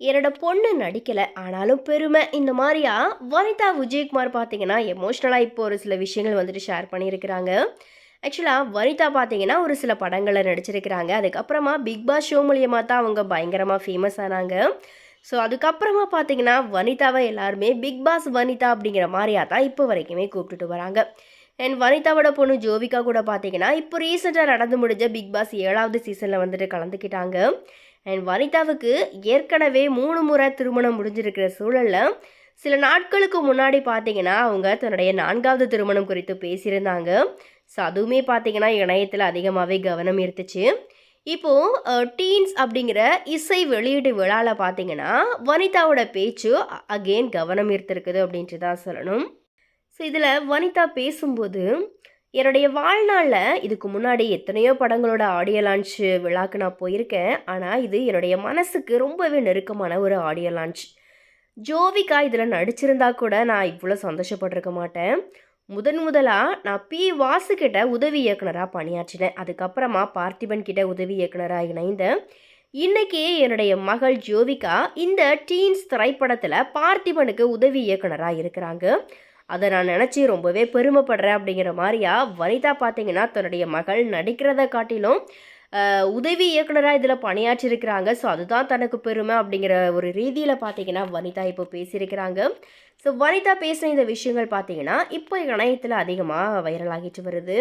என்னோட பொண்ணு நடிக்கலை. ஆனாலும் பெருமை. இந்த மாதிரியா? வனிதா விஜயகுமார் பார்த்தீங்கன்னா எமோஷ்னலாக இப்போ ஒரு சில விஷயங்கள் வந்துட்டு ஷேர் பண்ணியிருக்கிறாங்க. ஆக்சுவலாக வனிதா பார்த்தீங்கன்னா ஒரு சில படங்களில் நடிச்சிருக்கிறாங்க. அதுக்கப்புறமா பிக் பாஸ் ஷோ மூலியமாக தான் அவங்க பயங்கரமாக ஃபேமஸ் ஆனாங்க. ஸோ அதுக்கப்புறமா பார்த்தீங்கன்னா வனிதாவை எல்லாருமே பிக் பாஸ் வனிதா அப்படிங்கிற மாதிரியா தான் இப்போ வரைக்குமே கூப்பிட்டுட்டு வராங்க. அண்ட் வனிதாவோட பொண்ணு ஜோவிகா கூட பார்த்தீங்கன்னா இப்போ ரீசெண்டாக நடந்து முடிஞ்ச பிக் பாஸ் ஏழாவது சீசனில் வந்துட்டு கலந்துக்கிட்டாங்க. அண்ட் வனிதாவுக்கு ஏற்கனவே மூணு முறை திருமணம் முடிஞ்சிருக்கிற சூழலில் சில நாட்களுக்கு முன்னாடி பார்த்தீங்கன்னா அவங்க தன்னுடைய நான்காவது திருமணம் குறித்து பேசியிருந்தாங்க. ஸோ அதுவுமே பார்த்தீங்கன்னா இணையத்தில் அதிகமாகவே கவனம் ஈர்த்துச்சு. இப்போது டீன்ஸ் அப்படிங்கிற இசை வெளியீட்டு விழாவில் பார்த்தீங்கன்னா வனிதாவோட பேச்சு அகெயின் கவனம் ஈர்த்திருக்குது அப்படின்ட்டு தான் சொல்லணும். ஸோ இதில் வனிதா பேசும்போது என்னுடைய வாழ்நாளில் இதுக்கு முன்னாடி எத்தனையோ படங்களோட ஆடியோ லான்ச் விழாக்கு நான் போயிருக்கேன். ஆனால் இது என்னுடைய மனசுக்கு ரொம்பவே நெருக்கமான ஒரு ஆடியோ லான்ச் ஜோவிகா இதில் நடிச்சிருந்தா கூட நான் இவ்வளோ சந்தோஷப்பட்டிருக்க மாட்டேன். முதன் முதலாக நான் பி வாசுக்கிட்ட உதவி இயக்குனராக பணியாற்றினேன். அதுக்கப்புறமா பார்த்திபன் கிட்ட உதவி இயக்குனராக இணைந்தேன். இன்றைக்கி என்னுடைய மகள் ஜோவிகா இந்த டீன்ஸ் திரைப்படத்தில் பார்த்திபனுக்கு உதவி இயக்குனராக இருக்கிறாங்க. அதை நான் நினச்சி ரொம்பவே பெருமைப்படுறேன் அப்படிங்கிற மாதிரியா வனிதா பார்த்தீங்கன்னா தன்னுடைய மகள் நடிக்கிறத காட்டிலும் உதவி இயக்குனராக இதில் பணியாற்றிருக்கிறாங்க ஸோ அதுதான் தனக்கு பெருமை அப்படிங்கிற ஒரு ரீதியில் பார்த்தீங்கன்னா வனிதா இப்போ பேசியிருக்கிறாங்க. ஸோ வனிதா பேசின இந்த விஷயங்கள் பார்த்தீங்கன்னா இப்போ இணையத்தில் அதிகமாக வைரல் ஆகிட்டு வருது.